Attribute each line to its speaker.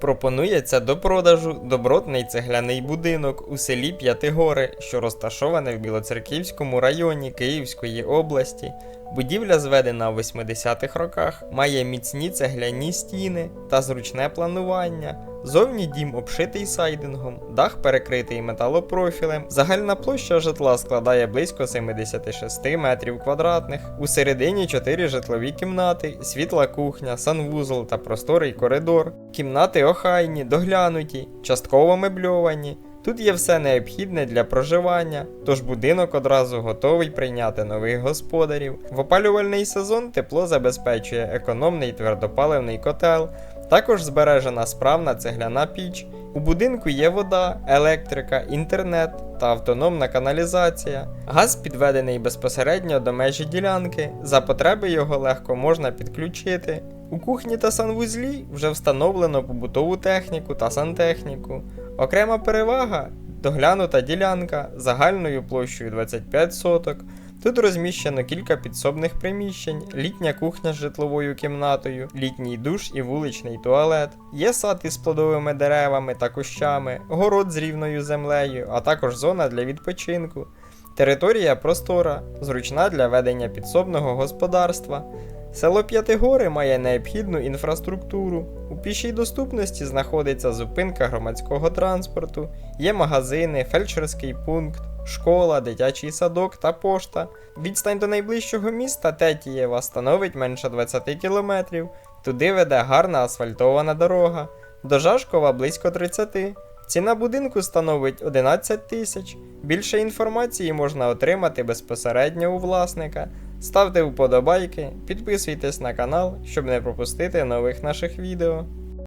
Speaker 1: Пропонується до продажу добротний цегляний будинок у селі П'ятигори, що розташоване в Білоцерківському районі Київської області. Будівля зведена в 80-х роках, має міцні цегляні стіни та зручне планування. Зовні дім обшитий сайдингом, дах перекритий металопрофілем. Загальна площа житла складає близько 76 метрів квадратних. У середині 4 житлові кімнати, світла кухня, санвузол та просторий коридор. Кімнати охайні, доглянуті, частково мебльовані. Тут є все необхідне для проживання, тож будинок одразу готовий прийняти нових господарів. В опалювальний сезон тепло забезпечує економний твердопаливний котел, також збережена справна цегляна піч. У будинку є вода, електрика, інтернет та автономна каналізація. Газ підведений безпосередньо до межі ділянки. За потреби його легко можна підключити. У кухні та санвузлі вже встановлено побутову техніку та сантехніку. Окрема перевага доглянута ділянка загальною площею 25 соток. Тут розміщено кілька підсобних приміщень, літня кухня з житловою кімнатою, літній душ і вуличний туалет. Є сад із плодовими деревами та кущами, город з рівною землею, а також зона для відпочинку. Територія простора, зручна для ведення підсобного господарства. Село П'ятигори має необхідну інфраструктуру. У пішій доступності знаходиться зупинка громадського транспорту, є магазини, фельдшерський пункт, школа, дитячий садок та пошта. Відстань до найближчого міста Тетієва становить менше 20 кілометрів. Туди веде гарна асфальтована дорога. До Жашкова близько 30. Ціна будинку становить 11 тисяч. Більше інформації можна отримати безпосередньо у власника. Ставте вподобайки, підписуйтесь на канал, щоб не пропустити нових наших відео.